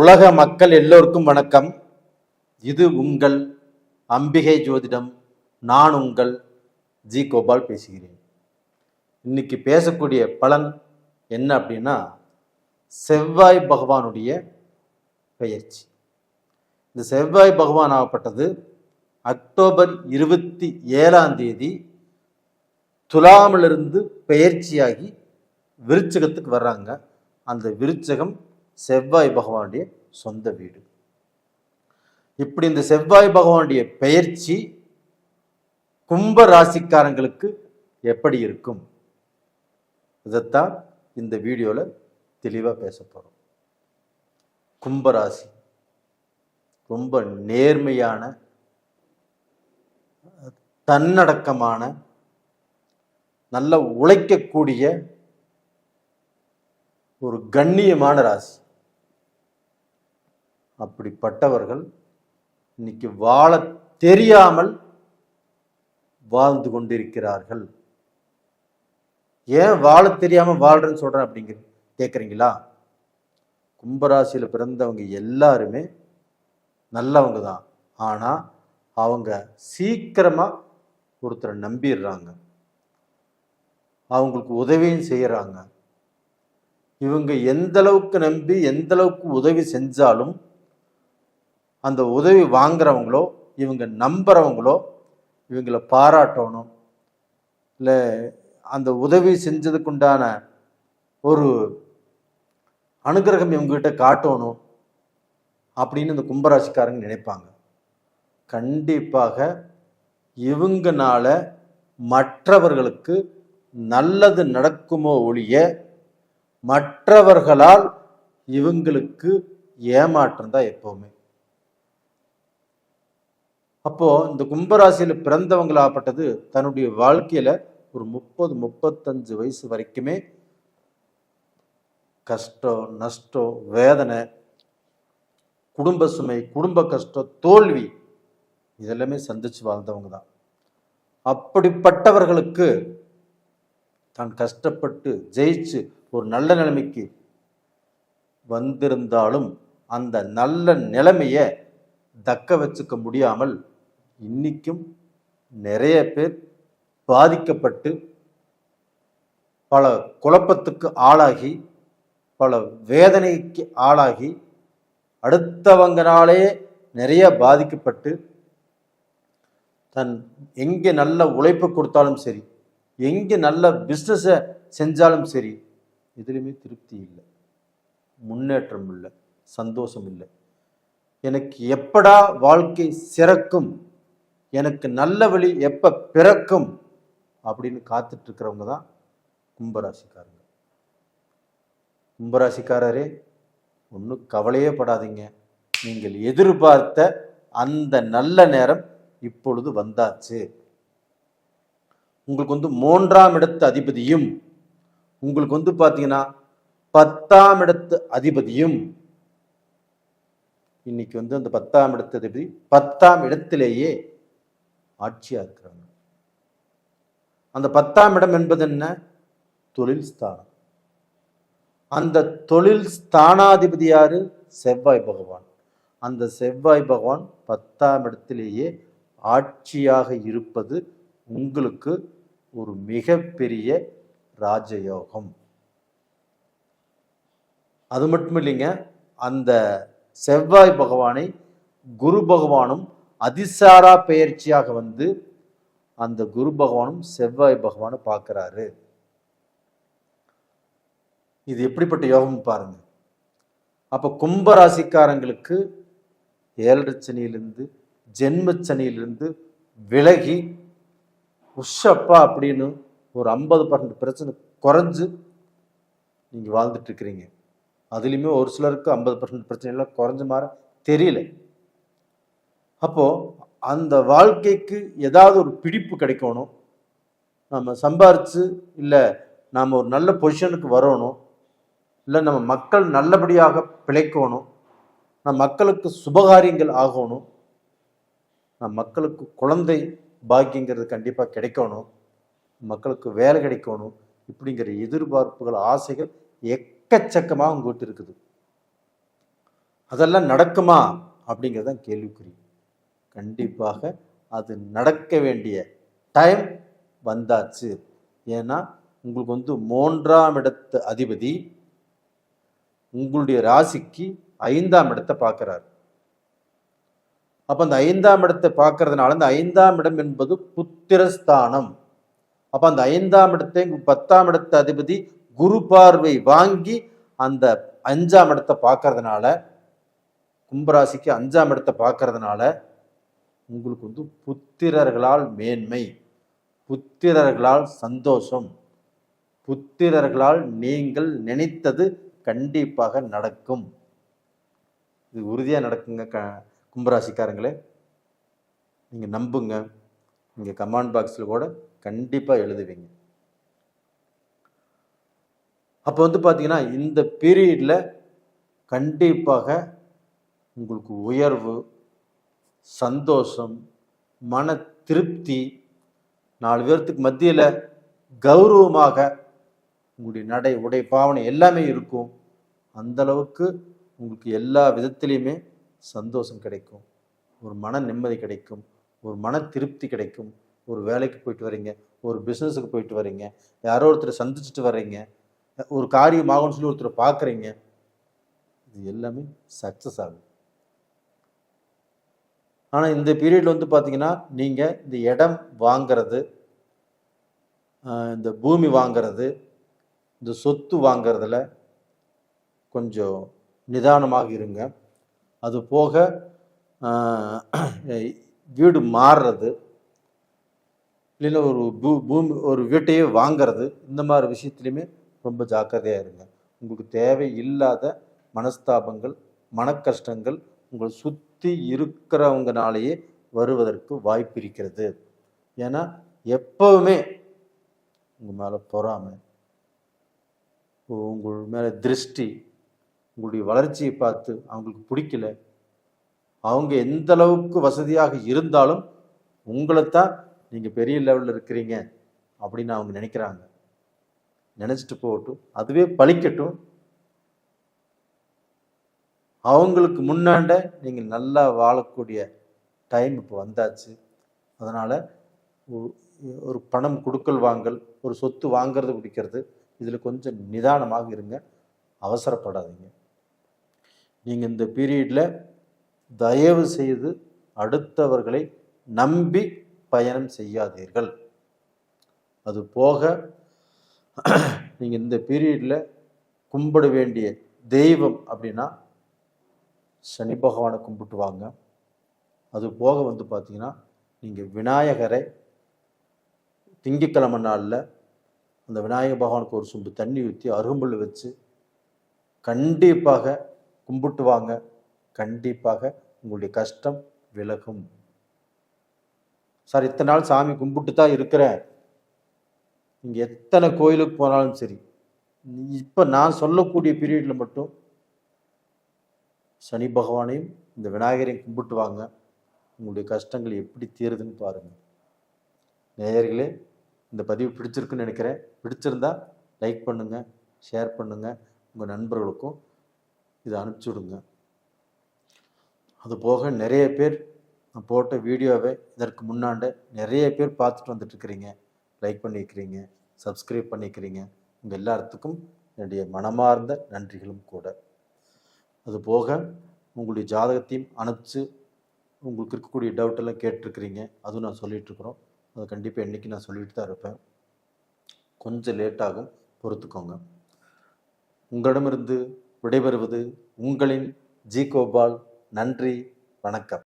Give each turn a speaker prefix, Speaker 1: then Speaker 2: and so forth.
Speaker 1: உலக மக்கள் எல்லோருக்கும் வணக்கம். இது உங்கள் அம்பிகை ஜோதிடம். நான் உங்கள் ஜி கோபால் பேசுகிறேன். இன்னைக்கு பேசக்கூடிய பலன் என்ன அப்படின்னா செவ்வாய் பகவானுடைய பெயர்ச்சி. இந்த செவ்வாய் பகவான் ஆகப்பட்டது அக்டோபர் இருபத்தி ஏழாம் தேதி துலாமிலிருந்து பெயர்ச்சியாகி விருச்சகத்துக்கு வர்றாங்க. அந்த விருச்சகம் செவ்வாய் பகவானுடைய சொந்த வீடு. இப்படி இந்த செவ்வாய் பகவானுடைய பெயர்ச்சி கும்ப ராசிக்காரங்களுக்கு எப்படி இருக்கும்? இதைத்தான் இந்த வீடியோவில் தெளிவாக பேச போகிறோம் கும்பராசி ரொம்ப நேர்மையான தன்னடக்கமான நல்ல உழைக்கக்கூடிய ஒரு கண்ணியமான ராசி. அப்படிப்பட்டவர்கள் இன்னைக்கு வாழ தெரியாமல் வாழ்ந்து கொண்டிருக்கிறார்கள். ஏன் வாழ தெரியாம வாழ்றேன்னு சொல்றேன் அப்படிங்கிற கேட்குறீங்களா கும்பராசியில் பிறந்தவங்க எல்லாருமே நல்லவங்க தான். ஆனால் அவங்க சீக்கிரமாக ஒருத்தரை நம்பிடுறாங்க. அவங்களுக்கு உதவியும் செய்கிறாங்க இவங்க எந்த அளவுக்கு நம்பி எந்த அளவுக்கு உதவி செஞ்சாலும் அந்த உதவி வாங்குறவங்களோ இவங்க நம்புறவங்களோ இவங்களை பாராட்டணும். இல்லை அந்த உதவி செஞ்சதுக்குண்டான ஒரு அனுகிரகம் இவங்ககிட்ட காட்டணும் அப்படின்னு இந்த கும்பராசிக்காரங்க நினைப்பாங்க. கண்டிப்பாக இவங்கனால மற்றவர்களுக்கு நல்லது நடக்குமோ ஒழிய மற்றவர்களால் இவங்களுக்கு ஏமாற்றம் தான் எப்போவுமே. அப்போ இந்த கும்பராசியில பிறந்தவங்களாகப்பட்டது தன்னுடைய வாழ்க்கையில ஒரு முப்பது முப்பத்தஞ்சு வயசு வரைக்குமே கஷ்டம் நஷ்டம் வேதனை குடும்ப சுமை குடும்ப கஷ்டம் தோல்வி இதெல்லாமே சந்திச்சு வாழ்ந்தவங்க தான். அப்படிப்பட்டவர்களுக்கு தான் கஷ்டப்பட்டு ஜெயிச்சு ஒரு நல்ல நிலைமைக்கு வந்திருந்தாலும் அந்த நல்ல நிலைமையை தக்க வச்சுக்க முடியாமல் இன்றைக்கும் நிறைய பேர் பாதிக்கப்பட்டு பல குழப்பத்துக்கு ஆளாகி பல வேதனைக்கு ஆளாகி அடுத்தவங்கனாலே நிறைய பாதிக்கப்பட்டு தன் எங்கே நல்ல உழைப்பு கொடுத்தாலும் சரி எங்கே நல்ல பிஸ்னஸை செஞ்சாலும் சரி எதுலையுமே திருப்தி இல்லை. முன்னேற்றம் இல்லை சந்தோஷம் இல்லை. எனக்கு எப்படா வாழ்க்கை சிறக்கும் எனக்கு நல்ல வழி எப்போ பிறக்கும் அப்படின்னு காத்துட்டு இருக்கிறவங்க தான் கும்பராசிக்காரங்க. கும்பராசிக்காரரே ஒன்றும் கவலையே படாதீங்க. நீங்கள் எதிர்பார்த்த அந்த நல்ல நேரம் இப்பொழுது வந்தாச்சு. உங்களுக்கு வந்து மூன்றாம் இடத்து அதிபதியும் உங்களுக்கு வந்து பார்த்தீங்கன்னா பத்தாம் இடத்து அதிபதியும் இன்னைக்கு வந்து அந்த பத்தாம் இடத்து அதிபதி பத்தாம் இடத்திலேயே ஆட்சியா இருக்கிறாங்க அந்த பத்தாம் இடம் என்பது என்ன? தொழில் ஸ்தானம். அந்த தொழில் ஸ்தானாதிபதி யாரு? செவ்வாய் பகவான். அந்த செவ்வாய் பகவான் பத்தாம் இடத்திலேயே ஆட்சியாக இருப்பது உங்களுக்கு ஒரு மிகப்பெரிய ராஜயோகம். அது மட்டும் இல்லைங்க அந்த செவ்வாய் பகவானை குரு பகவானும் அதிசாரா பெயர்ச்சியாக வந்து அந்த குரு பகவானும் செவ்வாய் பகவானை பார்க்கிறாரு. இது எப்படிப்பட்ட யோகம் பாருங்க. அப்ப கும்ப ராசிக்காரங்களுக்கு ஏழரை சனியிலிருந்து ஜென்ம சனியிலிருந்து விலகி உஷப்பா அப்படின்னு ஒரு ஐம்பது பர்சன்ட் பிரச்சனை குறைஞ்சு நீங்க வாழ்ந்துட்டு இருக்கிறீங்க. அதுலேயுமே ஒரு சிலருக்கு ஐம்பது பர்சன்ட் பிரச்சனை எல்லாம் குறைஞ்ச மாதிரி தெரியல. அப்போது அந்த வாழ்க்கைக்கு ஏதாவது ஒரு பிடிப்பு கிடைக்கணும். நம்ம சம்பாரித்து இல்லை நாம் ஒரு நல்ல பொசிஷனுக்கு வரணும். இல்லை நம்ம மக்கள் நல்லபடியாக பிழைக்கணும். நம் மக்களுக்கு சுபகாரியங்கள் ஆகணும். நம் மக்களுக்கு குழந்தை பாக்கியங்கிறது கண்டிப்பாக கிடைக்கணும். மக்களுக்கு வேலை கிடைக்கணும். இப்படிங்கிற எதிர்பார்ப்புகள் ஆசைகள் எக்கச்சக்கமாக உங்கள்கிட்ட இருக்குது. அதெல்லாம் நடக்குமா அப்படிங்கிறது தான் கேள்விக்குறி. கண்டிப்பாக அது நடக்க வேண்டிய டைம் வந்தாச்சு. ஏன்னா உங்களுக்கு வந்து மூன்றாம் இடத்து அதிபதி உங்களுடைய ராசிக்கு ஐந்தாம் இடத்தை பார்க்குறாரு. அப்போ அந்த ஐந்தாம் இடத்தை பார்க்கறதுனால அந்த ஐந்தாம் இடம் என்பது புத்திரஸ்தானம். அப்போ அந்த ஐந்தாம் இடத்தை பத்தாம் இடத்து அதிபதி குரு பார்வை வாங்கி அந்த அஞ்சாம் இடத்தை பார்க்கறதுனால கும்பராசிக்கு அஞ்சாம் இடத்தை பார்க்கறதுனால உங்களுக்கு வந்து புத்திரர்களால் மேன்மை புத்திரர்களால் சந்தோஷம் புத்திரர்களால் நீங்கள் நினைத்தது கண்டிப்பாக நடக்கும். இது உறுதியாக நடக்குங்க க கும்பராசிக்காரங்களே. நீங்கள் நம்புங்க. நீங்கள் கமாண்ட் பாக்ஸில் கூட கண்டிப்பாக எழுதுவீங்க. அப்போ வந்து பார்த்தீங்கன்னா இந்த பீரியடில் கண்டிப்பாக உங்களுக்கு உயர்வு சந்தோஷம் மன திருப்தி நாலு பேர்த்துக்கு மத்தியில் கௌரவமாக உங்களுடைய நடை உடை பாவனை எல்லாமே இருக்கும். அந்த அளவுக்கு உங்களுக்கு எல்லா விதத்திலையுமே சந்தோஷம் கிடைக்கும். ஒரு மன நிம்மதி கிடைக்கும். ஒரு மன திருப்தி கிடைக்கும். ஒரு வேலைக்கு போயிட்டு வரீங்க ஒரு பிஸ்னஸுக்கு போயிட்டு வரீங்க யாரோ ஒருத்தரை சந்திச்சுட்டு வர்றீங்க ஒரு காரியமாகும்னு சொல்லி ஒருத்தரை பார்க்குறீங்க இது எல்லாமே சக்ஸஸ் ஆகும். ஆனால் இந்த பீரியடில் வந்து பார்த்தீங்கன்னா நீங்கள் இந்த இடம் வாங்கிறது இந்த பூமி வாங்கிறது இந்த சொத்து வாங்கிறதுல கொஞ்சம் நிதானமாக இருங்க. அது போக வீடு மாறுறது இல்லைன்னா ஒரு பூ பூமி ஒரு வீட்டையே வாங்கிறது இந்த மாதிரி விஷயத்துலையுமே ரொம்ப ஜாக்கிரதையாக இருங்க. உங்களுக்கு தேவை இல்லாத மனஸ்தாபங்கள் மனக்கஷ்டங்கள் உங்களை சுற்றி இருக்கிறவங்கனாலேயே வருவதற்கு வாய்ப்பு இருக்கிறது. ஏன்னா எப்பவுமே உங்கள் மேலே பொறாமை உங்கள் மேலே திருஷ்டி உங்களுடைய வளர்ச்சியை பார்த்து அவங்களுக்கு பிடிக்கல அவங்க எந்த அளவுக்கு வசதியாக இருந்தாலும் உங்களைத்தான் நீங்கள் பெரிய லெவலில் இருக்கிறீங்க அப்படின்னு அவங்க நினைக்கிறாங்க. நினச்சிட்டு போகட்டும் அதுவே பழிக்கட்டும் அவங்களுக்கு முன்னாண்ட நீங்கள் நல்லா வாழக்கூடிய டைம் இப்போ வந்தாச்சு. அதனால் ஒரு பணம் கொடுக்கல் வாங்கல் ஒரு சொத்து வாங்கிறது பிடிக்கிறது இதில் கொஞ்சம் நிதானமாக இருங்க. அவசரப்படாதீங்க. நீங்கள் இந்த பீரியடில் தயவு செய்து அடுத்தவர்களை நம்பி பயணம் செய்யாதீர்கள். அது போக நீங்கள் இந்த பீரியடில் கும்பிட வேண்டிய தெய்வம் அப்படின்னா சனி பகவானை கும்பிட்டு வாங்க அது போக வந்து பார்த்தீங்கன்னா நீங்கள் விநாயகரை திங்கட்கிழமை நாளில் அந்த விநாயகர் பகவானுக்கு ஒரு சொம்பு தண்ணி ஊற்றி அருகம்புல் வச்சு கண்டிப்பாக கும்பிட்டு வாங்க கண்டிப்பாக உங்களுடைய கஷ்டம் விலகும். சார் இத்தனை நாள் சாமி கும்பிட்டு தான் இருக்கிறேன். நீங்கள் எத்தனை கோயிலுக்கு போனாலும் சரி இப்போ நான் சொல்லக்கூடிய பீரியடில் மட்டும் சனி பகவானையும் இந்த விநாயகரையும் கும்பிட்டு வாங்க. உங்களுடைய கஷ்டங்கள் எப்படி தீருதுன்னு பாருங்கள் நேயர்களே இந்த பதிவு பிடிச்சிருக்குன்னு நினைக்கிறேன். பிடிச்சிருந்தா லைக் பண்ணுங்கள் ஷேர் பண்ணுங்கள் உங்கள் நண்பர்களுக்கும் இதை அனுப்பிச்சி விடுங்க. அது போக நிறைய பேர் நான் போட்ட வீடியோவை இதற்கு முன்னாண்ட நிறைய பேர் பார்த்துட்டு வந்துட்டுருக்கிறீங்க லைக் பண்ணிக்கிறீங்க சப்ஸ்கிரைப் பண்ணிக்கிறீங்க உங்கள் எல்லாத்துக்கும் என்னுடைய மனமார்ந்த நன்றிகளும் கூட. அது போக உங்களுடைய ஜாதகத்தையும் அனுப்பிச்சு உங்களுக்கு இருக்கக்கூடிய டவுட்டெல்லாம் கேட்டிருக்கிறீங்க. அதுவும் நான் சொல்லிகிட்ருக்குறோம் அது கண்டிப்பாக என்றைக்கு நான் சொல்லிட்டு தான் இருப்பேன். கொஞ்சம் லேட்டாகும் பொறுத்துக்கோங்க. உங்களிடமிருந்து விடைபெறுவது உங்களின் ஜி கோபால் நன்றி. வணக்கம்.